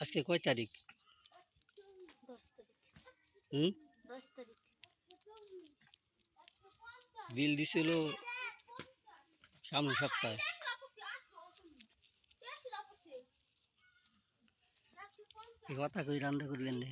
আজকে কয় তারিখ? হুম? বিল দিছিল সামনে সপ্তাহে। কথা কই রান্না করবেন রে?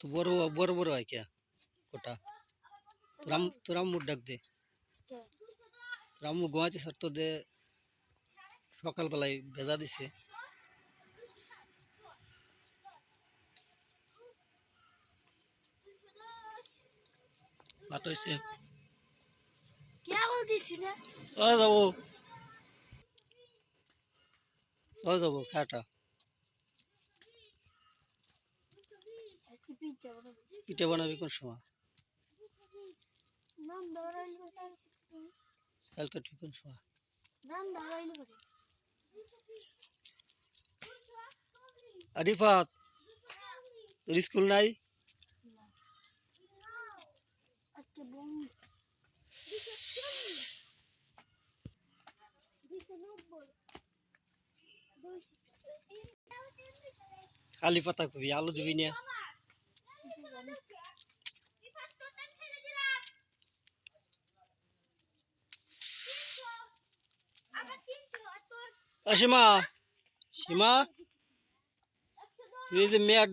তো বড় বড় বড় হয় কে কোটা রাম তো রাম্মুর ডাক দে কে রাম্মু ঘুমাইতে স্যার তো দে সকালবেলায় ভেজা দিছে ভাত হয়েছে কে বলতেছি না চলে যাবো চলে যাবো খাটা পিঠে বানাবি। কোন সময়? কাল কাটবি কোন সময়? আরিফাত তোর স্কুল নাই? খালি পাতা কবি আলু দিবি না। সীমা। সীমা তুই যে মেয়ের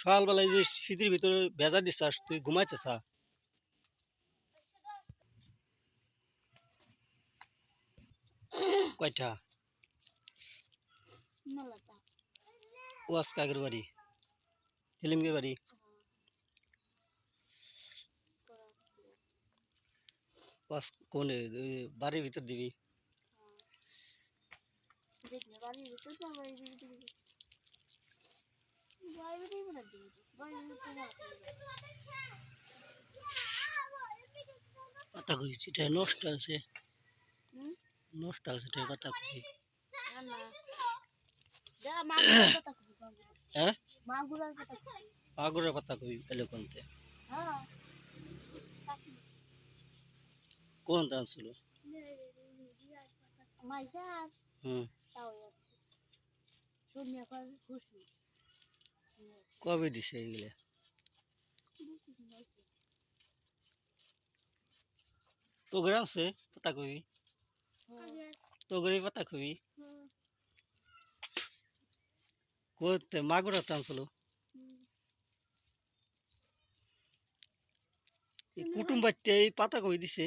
সকালবেলায় যে শীতের ভিতরে ভেজা দিচ্ছাস তুই ঘুমাইছিস কয়টা? ওয়াস কাকের বাড়ি তিলিমগে বাড়ি। কোনে? বাড়ির ভিতর দিবি। দেখলে বাড়ির ভিতর তো বাড়ির ভিতরে মেলা দিবি বাড়ির ভিতরে মেলা পাতা কই এটা নষ্ট আছে। নষ্ট আছে এটা পাতা কই না না। হ্যাঁ? আগরের পাতা কই এলে কোনতে? হ্যাঁ। কোন দান ছিল মাইসার হুম। কবে দিছে এগুলো? তো ঘরে আছে পাতা কবি? তো ঘরে পাতা কবি? কোতে মাগুর টান ছিল এই কুটুম বাড়তে এই পাতা কবি দিছে।